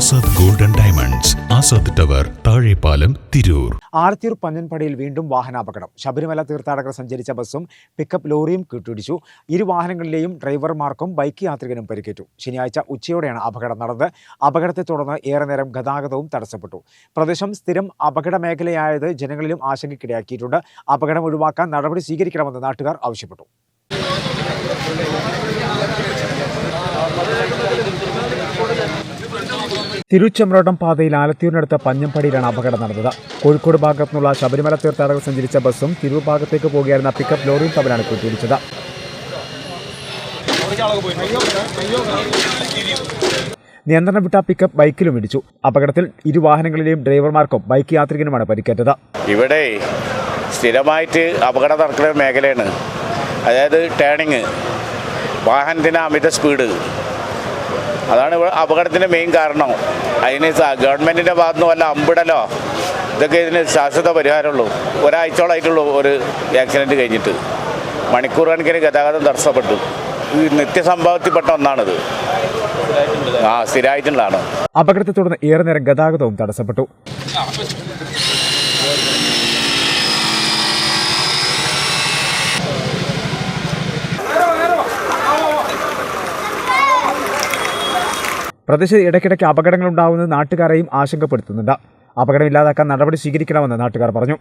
Azad golden diamonds Azad tower Thazhepalam Tirur. ആർത്തിയൂർ പഞ്ഞൻപടിയിൽ വീണ്ടും വാഹനാപകടം. ശബരിമല തീർത്ഥാടകർ സഞ്ചരിച്ച ബസ്സും പിക്കപ്പ് ലോറിയും കൂട്ടിയിടിച്ചു ഇരു വാഹനങ്ങളിലെയും ഡ്രൈവർമാർക്കും ബൈക്ക് യാത്രികനും പരിക്കേറ്റു. ശനിയാഴ്ച ഉച്ചയോടെയാണ് അപകടം നടന്നത്. അപകടത്തെ തുടർന്ന് ഏറെ നേരം ഗതാഗതവും തടസ്സപ്പെട്ടു. പ്രദേശം സ്ഥിരം അപകട മേഖലയായത് ജനങ്ങളിലും ആശങ്കക്കിടയാക്കിയിട്ടുണ്ട്. അപകടം ഒഴിവാക്കാൻ നടപടി സ്വീകരിക്കണമെന്ന് നാട്ടുകാർ ആവശ്യപ്പെട്ടു. തിരുച്ചമ്രോട്ടം പാതയിൽ ആലത്തിയൂരിനടുത്ത പഞ്ഞമ്പടിയിലാണ് അപകടം നടന്നത്. കോഴിക്കോട് ഭാഗത്തു നിന്നുള്ള ശബരിമല തീർത്ഥാടകർ സഞ്ചരിച്ച ബസ്സും തിരൂർ ഭാഗത്തേക്ക് പോകുകയായിരുന്ന പിക്കപ്പ് ലോറിയും തമ്മിലാണ് കൂട്ടിയിടിച്ചത്. നിയന്ത്രണം വിട്ട പിക്കപ്പ് ബൈക്കിലും ഇടിച്ചു. അപകടത്തിൽ ഇരു വാഹനങ്ങളിലെയും ഡ്രൈവർമാർക്കും ബൈക്ക് യാത്രികനുമാണ് പരിക്കേറ്റത്. ഇവിടെ സ്ഥിരമായിട്ട് അപകടം നടക്കുന്ന മേഖലയാണ്. അതായത് ടേണിങ് വാഹനത്തിന് അമിത സ്പീഡ് അതാണ് അപകടത്തിന്റെ മെയിൻ കാരണം. അതിന് ഗവൺമെന്റിന്റെ ഭാഗത്തുനിന്ന് വല്ല അമ്പിടലോ ഇതൊക്കെ ഇതിന് ശാശ്വത പരിഹാരമുള്ളൂ. ഒരാഴ്ചയോളായിട്ടുള്ളൂ ഒരു ആക്സിഡന്റ് കഴിഞ്ഞിട്ട്. മണിക്കൂർ കണക്കിന് ഗതാഗതം തടസ്സപ്പെട്ടു. ഈ നിത്യസംഭവത്തിൽപ്പെട്ട ഒന്നാണിത്. ആ സ്ഥിരമായിട്ടുള്ളതാണ്. അപകടത്തെ തുടർന്ന് ഏറെ നേരം ഗതാഗതവും തടസ്സപ്പെട്ടു. പ്രദേശത്ത് ഇടയ്ക്കിടയ്ക്ക് അപകടങ്ങൾ ഉണ്ടാവുമെന്ന് നാട്ടുകാരെയും ആശങ്കപ്പെടുത്തുന്നുണ്ട്. അപകടം ഇല്ലാതാക്കാൻ നടപടി സ്വീകരിക്കണമെന്ന് നാട്ടുകാർ പറഞ്ഞു.